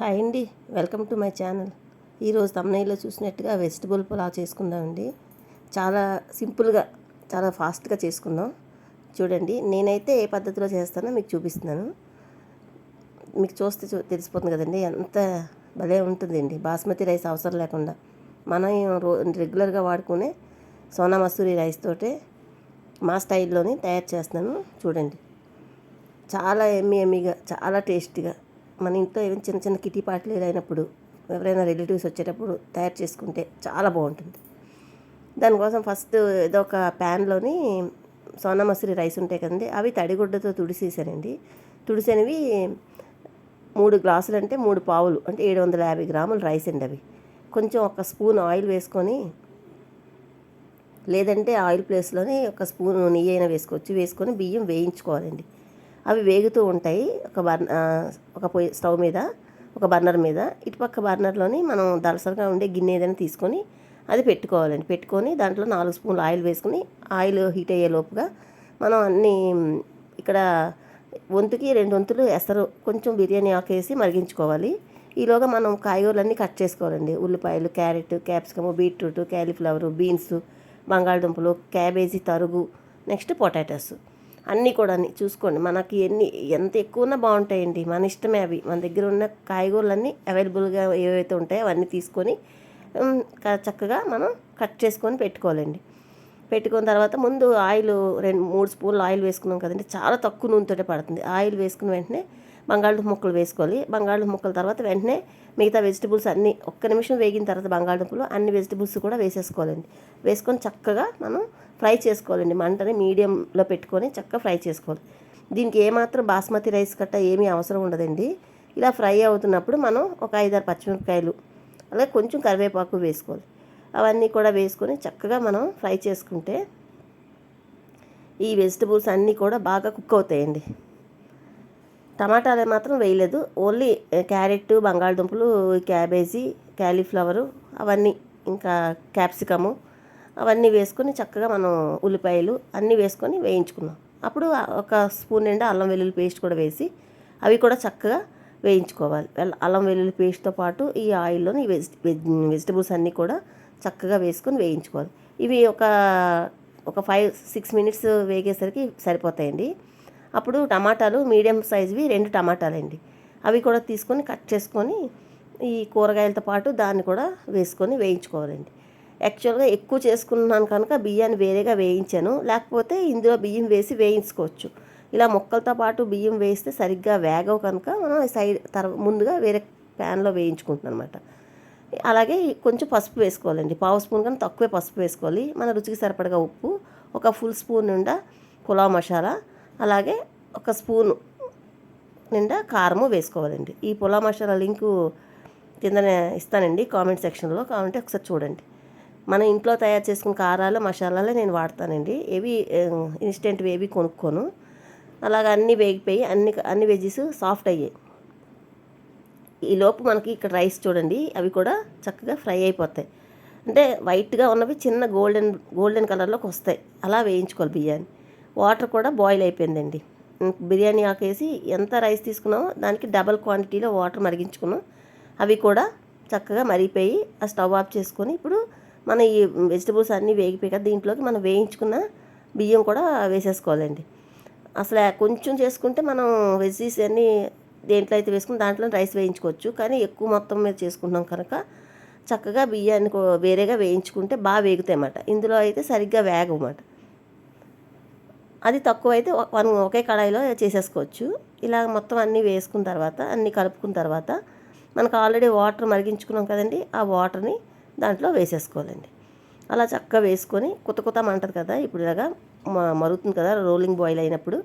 Hi అండి. Welcome to my channel. ఈరోజు తమ్నైలో చూసినట్టుగా వెజిటబుల్ పులావ్ చేసుకుందామండి. చాలా సింపుల్గా చాలా ఫాస్ట్గా చేసుకుందాం. చూడండి నేనైతే ఏ పద్ధతిలో చేస్తానో మీకు చూపిస్తున్నాను. మీకు చూస్తే తెలిసిపోతుంది కదండి ఎంత భలే ఉంటుందండి. బాస్మతి రైస్ అవసరం లేకుండా. మనం రో రెగ్యులర్గా వాడుకునే సోనా మసూరి రైస్ తోటే మా స్టైల్లోనే తయారు చేస్తున్నాను. చూడండి. చాలా ఎమ్మి ఎమ్మిగా చాలా టేస్టీగా మన ఇంట్లో ఏమైనా చిన్న చిన్న కిటీ పార్టీలు అయినప్పుడు ఎవరైనా రిలేటివ్స్ వచ్చేటప్పుడు తయారు చేసుకుంటే చాలా బాగుంటుంది. దానికోసం ఫస్ట్ ఏదో ఒక ప్యాన్లోని సోనా మసూరి రైస్ ఉంటాయి కదండి అవి తడిగుడ్డతో తుడిసేసానండి. తుడిసినవి మూడు గ్లాసులు అంటే మూడు పావులు అంటే ఏడు వందల యాభై గ్రాములు రైస్ అండి అవి. కొంచెం ఒక స్పూన్ ఆయిల్ వేసుకొని లేదంటే ఆయిల్ ప్లేస్లోనే ఒక స్పూన్ నెయ్యి అయినా వేసుకోవచ్చు వేసుకొని బియ్యం వేయించుకోవాలండి. అవి వేగుతూ ఉంటాయి ఒక బర్ ఒక పొయ్యి స్టవ్ మీద ఒక బర్నర్ మీద ఇటుపక్క బర్నర్లోని మనం దలసరిగా ఉండే గిన్నె ఏదైనా తీసుకొని అది పెట్టుకోవాలండి. పెట్టుకొని దాంట్లో నాలుగు స్పూన్లు ఆయిల్ వేసుకుని ఆయిల్ హీట్ అయ్యే లోపుగా మనం అన్నీ ఇక్కడ వంతుకి రెండు వంతులు ఎసరు కొంచెం బిర్యానీ ఆకు వేసి మరిగించుకోవాలి. ఈలోగా మనం కాయగూరలన్నీ కట్ చేసుకోవాలండి. ఉల్లిపాయలు carrot capsicum beetroot cauliflower beans బంగాళదుంపలు క్యాబేజీ తరుగు నెక్స్ట్ పొటాటోస్. అన్నీ కూడా చూసుకోండి. మనకి ఎన్ని ఎంత ఎక్కువనా బాగుంటాయండి. మన ఇష్టమే అవి. మన దగ్గర ఉన్న కాయగూరలన్నీ అవైలబుల్గా ఏవైతే ఉంటాయో అవన్నీ తీసుకొని చక్కగా మనం కట్ చేసుకొని పెట్టుకోవాలండి. పెట్టుకున్న తర్వాత ముందు ఆయిల్ రెండు మూడు స్పూన్లు ఆయిల్ వేసుకున్నాం కదండి. చాలా తక్కువ నూనెతోటే పడుతుంది. ఆయిల్ వేసుకున్న వెంటనే బంగాళదుంప ముక్కలు వేసుకోవాలి. బంగాళదుంప ముక్కల తర్వాత వెంటనే మిగతా వెజిటబుల్స్ అన్నీ ఒక్క నిమిషం వేగిన తర్వాత బంగాళదుంపలు అన్ని వెజిటబుల్స్ కూడా వేసేసుకోవాలండి. వేసుకొని చక్కగా మనం ఫ్రై చేసుకోవాలండి. మంటని మీడియంలో పెట్టుకొని చక్కగా ఫ్రై చేసుకోవాలి. దీనికి ఏమాత్రం బాస్మతి రైస్ కట్ట ఏమీ అవసరం ఉండదండి. ఇలా ఫ్రై అవుతున్నప్పుడు మనం ఒక ఐదారు పచ్చిమిరపకాయలు అలాగే కొంచెం కరివేపాకు వేసుకోవాలి. అవన్నీ కూడా వేసుకొని చక్కగా మనం ఫ్రై చేసుకుంటే ఈ వెజిటబుల్స్ అన్నీ కూడా బాగా కుక్ అవుతాయండి. టమాటాలు మాత్రం వేయలేదు. ఓన్లీ క్యారెట్ బంగాళదుంపలు క్యాబేజీ క్యాలీఫ్లవరు అవన్నీ ఇంకా క్యాప్సికము అవన్నీ వేసుకొని చక్కగా మనం ఉల్లిపాయలు అన్నీ వేసుకొని వేయించుకున్నాం. అప్పుడు ఒక స్పూన్ నిండా అల్లం వెల్లుల్లి పేస్ట్ కూడా వేసి అవి కూడా చక్కగా వేయించుకోవాలి. అల్లం వెల్లుల్లి పేస్ట్తో పాటు ఈ ఆయిల్లోని వెజ్ వెజ్ వెజిటబుల్స్ అన్నీ కూడా చక్కగా వేసుకొని వేయించుకోవాలి. ఇవి ఒక ఒక ఫైవ్ సిక్స్ మినిట్స్ వేగేసరికి సరిపోతాయండి. అప్పుడు టమాటాలు మీడియం సైజువి రెండు టమాటాలండి. అవి కూడా తీసుకొని కట్ చేసుకొని ఈ కూరగాయలతో పాటు దాన్ని కూడా వేసుకొని వేయించుకోవాలండి. యాక్చువల్గా ఎక్కువ చేసుకున్నాను కనుక బియ్యాన్ని వేరేగా వేయించాను. లేకపోతే ఇందులో బియ్యం వేసి వేయించుకోవచ్చు. ఇలా మొక్కలతో పాటు బియ్యం వేస్తే సరిగ్గా వేగవు కనుక మనం సైడ్ తర్వా ముందుగా వేరే ప్యాన్లో వేయించుకుంటున్నాం అనమాట అలాగే కొంచెం పసుపు వేసుకోవాలండి. పావు స్పూన్ కన్నా తక్కువే పసుపు వేసుకోవాలి. మన రుచికి సరిపడగా ఉప్పు ఒక ఫుల్ స్పూన్ నిండా పులావ్ మసాలా అలాగే ఒక స్పూను నిండా కారము వేసుకోవాలండి. ఈ పులావ్ మసాలా లింకు కిందనే ఇస్తానండి కామెంట్ సెక్షన్లో. కావాలంటే ఒకసారి చూడండి. మన ఇంట్లో తయారు చేసుకున్న కారాలు మసాలాలే నేను వాడతానండి. ఏవి ఇన్స్టెంట్ ఏవి కొనుక్కోను. అలాగ అన్నీ వేగిపోయి అన్ని అన్ని వెజెస్ సాఫ్ట్ అయ్యాయి. ఈ లోపు మనకి ఇక్కడ రైస్ చూడండి అవి కూడా చక్కగా ఫ్రై అయిపోతాయి. అంటే వైట్గా ఉన్నవి చిన్న గోల్డెన్ గోల్డెన్ కలర్లోకి వస్తాయి. అలా వేయించుకోవాలి బియ్యాన్ని. వాటర్ కూడా బాయిల్ అయిపోయిందండి. బిర్యానీ ఆకేసి ఎంత రైస్ తీసుకున్నామో దానికి డబల్ క్వాంటిటీలో వాటర్ మరిగించుకున్నాం. అవి కూడా చక్కగా మరిగిపోయి ఆ స్టవ్ ఆఫ్ చేసుకొని ఇప్పుడు మన ఈ వెజిటబుల్స్ అన్నీ వేగిపోయి దీంట్లోకి మనం వేయించుకున్న బియ్యం కూడా వేసేసుకోవాలండి. అసలు కొంచెం చేసుకుంటే మనం వెజ్జీస్ అన్నీ దేంట్లో అయితే వేసుకుని దాంట్లో రైస్ వేయించుకోవచ్చు. కానీ ఎక్కువ మొత్తం మీద చేసుకుంటున్నాం కనుక చక్కగా బియ్యాన్ని కో- వేరేగా వేయించుకుంటే బాగా వేగుతాయి అన్నమాట. ఇందులో అయితే సరిగ్గా వేగమాట అది తక్కువ అయితే వన్ ఒకే కడాయిలో చేసేసుకోవచ్చు. ఇలా మొత్తం అన్నీ వేసుకున్న తర్వాత అన్నీ కలుపుకున్న తర్వాత మనకు ఆల్రెడీ వాటర్ మరిగించుకున్నాం కదండి ఆ వాటర్ని దాంట్లో వేసేసుకోవాలండి. అలా చక్కగా వేసుకొని కొత్త కొత్త మంటది కదా ఇప్పుడు ఇలాగా మ- మరుగుతుంది కదా రోలింగ్ బాయిల్ అయినప్పుడు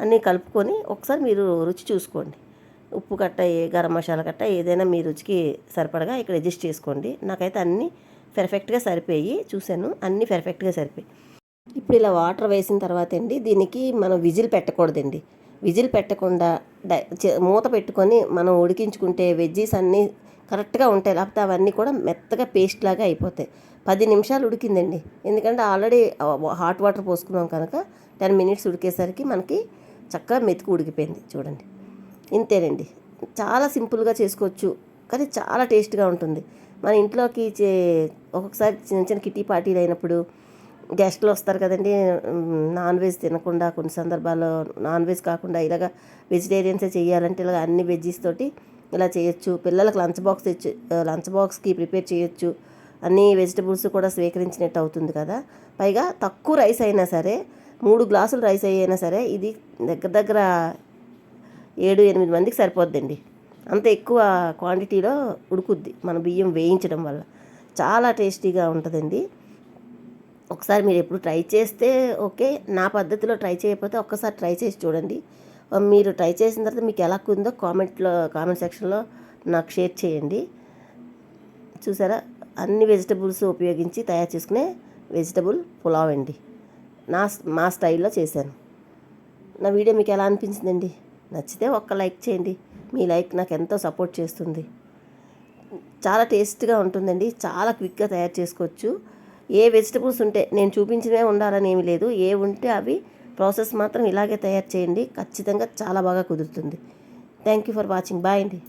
అన్నీ కలుపుకొని ఒకసారి మీరు రుచి చూసుకోండి. ఉప్పు కట్ట ఏ గరం మసాలా కట్ట ఏదైనా మీ రుచికి సరిపడగా ఇక్కడ అడ్జస్ట్ చేసుకోండి. నాకైతే అన్నీ పెర్ఫెక్ట్గా సరిపోయి చూశాను అన్నీ పెర్ఫెక్ట్గా సరిపోయి. ఇప్పుడు ఇలా వాటర్ వేసిన తర్వాత అండి దీనికి మనం విజిల్ పెట్టకూడదండి. విజిల్ పెట్టకుండా డై- మూత పెట్టుకొని మనం ఉడికించుకుంటే వెజ్జీస్ అన్నీ కరెక్ట్గా ఉంటాయి. లేకపోతే అవన్నీ కూడా మెత్తగా పేస్ట్ లాగా అయిపోతాయి. పది నిమిషాలు ఉడికిందండి. ఎందుకంటే ఆల్రెడీ హాట్ వాటర్ పోసుకున్నాం కనుక టెన్ మినిట్స్ ఉడికేసరికి మనకి చక్కగా మెతుకు ఉడికిపోయింది చూడండి. ఇంతేనండి. చాలా సింపుల్గా చేసుకోవచ్చు. కానీ చాలా టేస్ట్గా ఉంటుంది. మన ఇంట్లోకి చే ఒక్కొక్కసారి చిన్న చిన్న కిటీ పార్టీలు అయినప్పుడు గెస్ట్లు వస్తారు కదండి. నాన్ వెజ్ తినకుండా కొన్ని సందర్భాల్లో నాన్ వెజ్ కాకుండా ఇలాగ వెజిటేరియన్సే చేయాలంటే ఇలాగ అన్ని వెజ్జీస్ తోటి ఇలా చేయొచ్చు. పిల్లలకు లంచ్ బాక్స్ తెచ్చు లంచ్ బాక్స్కి ప్రిపేర్ చేయొచ్చు. అన్ని వెజిటబుల్స్ కూడా స్వీకరించినట్టు అవుతుంది కదా. పైగా తక్కువ రైస్ అయినా సరే మూడు గ్లాసులు రైస్ అయినా సరే ఇది దగ్గర దగ్గర ఏడు ఎనిమిది మందికి సరిపోద్దండి. అంత ఎక్కువ క్వాంటిటీలో ఉడుకుద్ది మన బియ్యం వేయించడం వల్ల. చాలా టేస్టీగా ఉంటుందండి. ఒకసారి మీరు ఎప్పుడు ట్రై చేస్తే ఓకే. నా పద్ధతిలో ట్రై చేయకపోతే ఒక్కసారి ట్రై చేసి చూడండి. మీరు ట్రై చేసిన తర్వాత మీకు ఎలా ఉందో కామెంట్లో కామెంట్ సెక్షన్లో నాకు షేర్ చేయండి. చూసారా? అన్ని వెజిటబుల్స్ ఉపయోగించి తయారు చేసుకునే వెజిటబుల్ పులావ్ అండి. నా మా స్టైల్లో చేశాను. నా వీడియో మీకు ఎలా అనిపించిందండి? నచ్చితే ఒక్క లైక్ చేయండి. మీ లైక్ నాకు ఎంతో సపోర్ట్ చేస్తుంది. చాలా టేస్ట్గా ఉంటుందండి. చాలా క్విక్గా తయారు చేసుకోవచ్చు. ఏ వెజిటబుల్స్ ఉంటే నేను చూపించినవే ఉండాలని ఏమి లేదు. ఏ ఉంటే అవి ప్రాసెస్ మాత్రం ఇలాగే తయారు చేయండి. ఖచ్చితంగా చాలా బాగా కుదురుతుంది. Thank you for watching. Bye అండి.